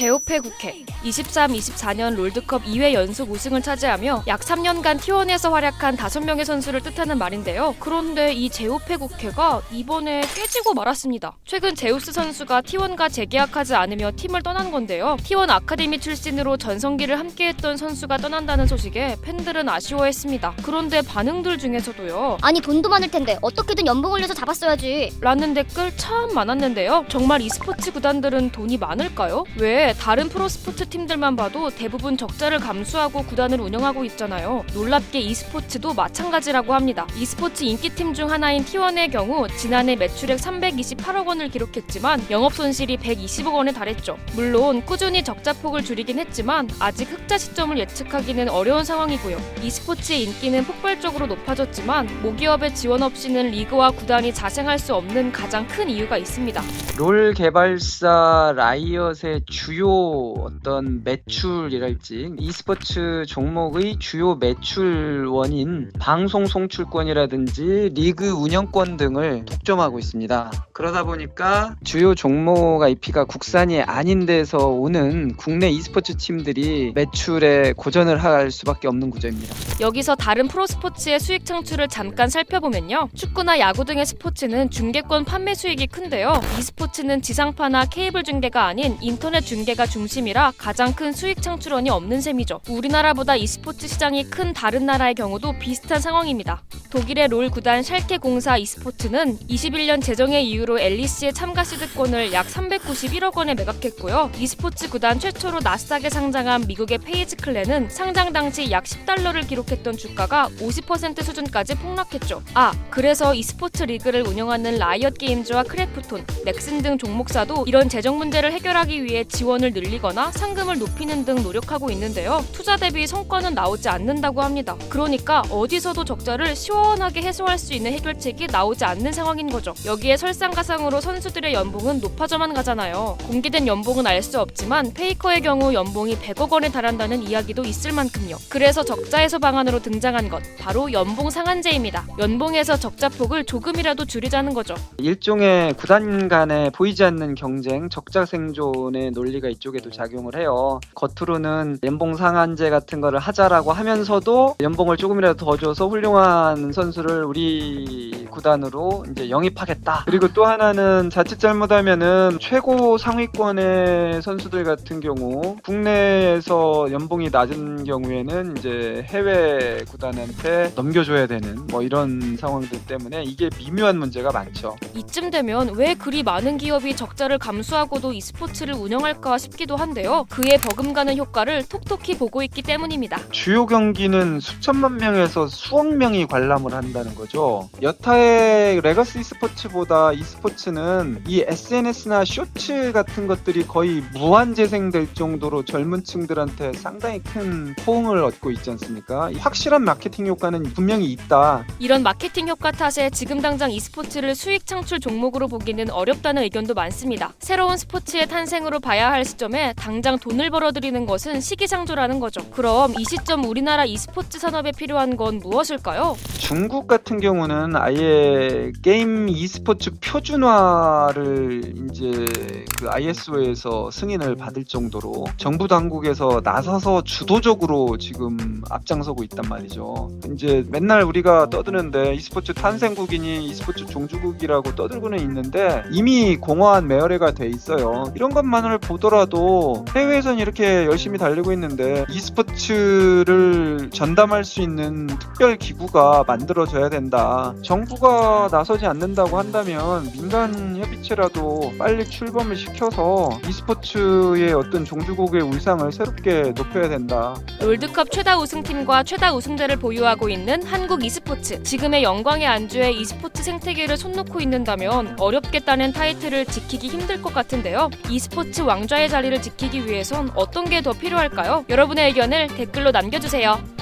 제오페 국회 23-24년 롤드컵 2회 연속 우승을 차지하며 약 3년간 T1에서 활약한 5명의 선수를 뜻하는 말인데요. 그런데 이 제오페 국회가 이번에 깨지고 말았습니다. 최근 제우스 선수가 T1과 재계약하지 않으며 팀을 떠난 건데요. T1 아카데미 출신으로 전성기를 함께했던 선수가 떠난다는 소식에 팬들은 아쉬워했습니다. 그런데 반응들 중에서도요. 아니 돈도 많을 텐데 어떻게든 연봉 올려서 잡았어야지. 라는 댓글 참 많았는데요. 정말 e스포츠 구단들은 돈이 많을까요? 왜 다른 프로스포츠 팀들만 봐도 대부분 적자를 감수하고 구단을 운영하고 있잖아요. 놀랍게 e스포츠도 마찬가지라고 합니다. e스포츠 인기팀 중 하나인 T1의 경우 지난해 매출액 328억 원을 기록했지만 영업 손실이 120억 원에 달했죠. 물론 꾸준히 적자폭을 줄이긴 했지만 아직 흑자 시점을 예측하기는 어려운 상황이고요. e스포츠의 인기는 폭발적으로 높아졌지만 모기업의 지원 없이는 리그와 구단이 자생할 수 없는 가장 큰 이유가 있습니다. 롤 개발사 라이엇의 주요 어떤 매출이랄지 e스포츠 종목의 주요 매출원인 방송 송출권이라든지 리그 운영권 등을 독점하고 있습니다. 그러다 보니까 주요 종목 IP가 국산이 아닌 데서 오는 국내 e스포츠 팀들이 매출에 고전을 할 수밖에 없는 구조입니다. 여기서 다른 프로스포츠의 수익 창출을 잠깐 살펴보면요. 축구나 야구 등의 스포츠는 중계권 판매 수익이 큰데요. e스포츠는 지상파나 케이블 중계가 아닌 인터넷 중계 가 중심이라 가장 큰 수익 창출원이 없는 셈이죠. 우리나라보다 e스포츠 시장이 큰 다른 나라의 경우도 비슷한 상황입니다. 독일의 롤 구단 샬케 공사 e스포츠는 21년 재정의 이유로 앨리스의 참가 시드권을 약 391억 원에 매각했고요. e스포츠 구단 최초로 나스닥에 상장한 미국의 페이지 클랜은 상장 당시 약 10달러를 기록했던 주가가 50% 수준까지 폭락했죠. 아, 그래서 e스포츠 리그를 운영하는 라이엇 게임즈와 크래프톤, 넥슨 등 종목사도 이런 재정 문제를 해결하기 위해 지원 을 늘리거나 상금을 높이는 등 노력하고 있는데요. 투자 대비 성과는 나오지 않는다고 합니다. 그러니까 어디서도 적자를 시원하게 해소할 수 있는 해결책이 나오지 않는 상황인 거죠. 여기에 설상가상으로 선수들의 연봉은 높아져만 가잖아요. 공개된 연봉은 알 수 없지만 페이커의 경우 연봉이 100억 원에 달한다는 이야기도 있을 만큼요. 그래서 적자 해소 방안으로 등장한 것 바로 연봉 상한제입니다. 연봉에서 적자 폭을 조금이라도 줄이자는 거죠. 일종의 구단 간의 보이지 않는 경쟁, 적자 생존의 논리 가 이쪽에도 작용을 해요. 겉으로는 연봉 상한제 같은 거를 하자라고 하면서도 연봉을 조금이라도 더 줘서 훌륭한 선수를 우리 구단으로 이제 영입하겠다. 그리고 또 하나는 자칫 잘못하면은 최고 상위권의 선수들 같은 경우 국내에서 연봉이 낮은 경우에는 이제 해외 구단한테 넘겨줘야 되는 뭐 이런 상황들 때문에 이게 미묘한 문제가 많죠. 이쯤 되면 왜 그리 많은 기업이 적자를 감수하고도 e스포츠를 운영할까 싶기도 한데요. 그에 버금가는 효과를 톡톡히 보고 있기 때문입니다. 주요 경기는 수천만 명에서 수억 명이 관람을 한다는 거죠. 여타의 레거시 스포츠보다 e스포츠는 이 SNS나 쇼츠 같은 것들이 거의 무한 재생될 정도로 젊은 층들한테 상당히 큰 호응을 얻고 있지 않습니까? 확실한 마케팅 효과는 분명히 있다. 이런 마케팅 효과 탓에 지금 당장 e스포츠를 수익 창출 종목으로 보기는 어렵다는 의견도 많습니다. 새로운 스포츠의 탄생으로 봐야 할 시점에 당장 돈을 벌어들이는 것은 시기상조라는 거죠. 그럼 이 시점 우리나라 e스포츠 산업에 필요한 건 무엇일까요? 중국 같은 경우는 아예 게임 e스포츠 표준화를 이제 그 ISO에서 승인을 받을 정도로 정부 당국에서 나서서 주도적으로 지금 앞장서고 있단 말이죠. 이제 맨날 우리가 떠드는데 e스포츠 탄생국이니 e스포츠 종주국이라고 떠들고는 있는데 이미 공허한 매열회가 돼 있어요. 이런 것만을 보더라도 해외에선 이렇게 열심히 달리고 있는데 e스포츠를 전담할 수 있는 특별 기구가 만들어져야 된다. 정부가 나서지 않는다고 한다면 민간 협의체라도 빨리 출범을 시켜서 e스포츠의 어떤 종주국의 울상을 새롭게 높여야 된다. 롤드컵 최다 우승팀과 최다 우승대를 보유하고 있는 한국 e스포츠. 지금의 영광의 안주에 e스포츠 생태계를 손 놓고 있는다면 어렵겠다는 타이틀을 지키기 힘들 것 같은데요. e스포츠 왕좌 의 자리를 지키기 위해선 어떤 게 더 필요할까요? 여러분의 의견을 댓글로 남겨주세요.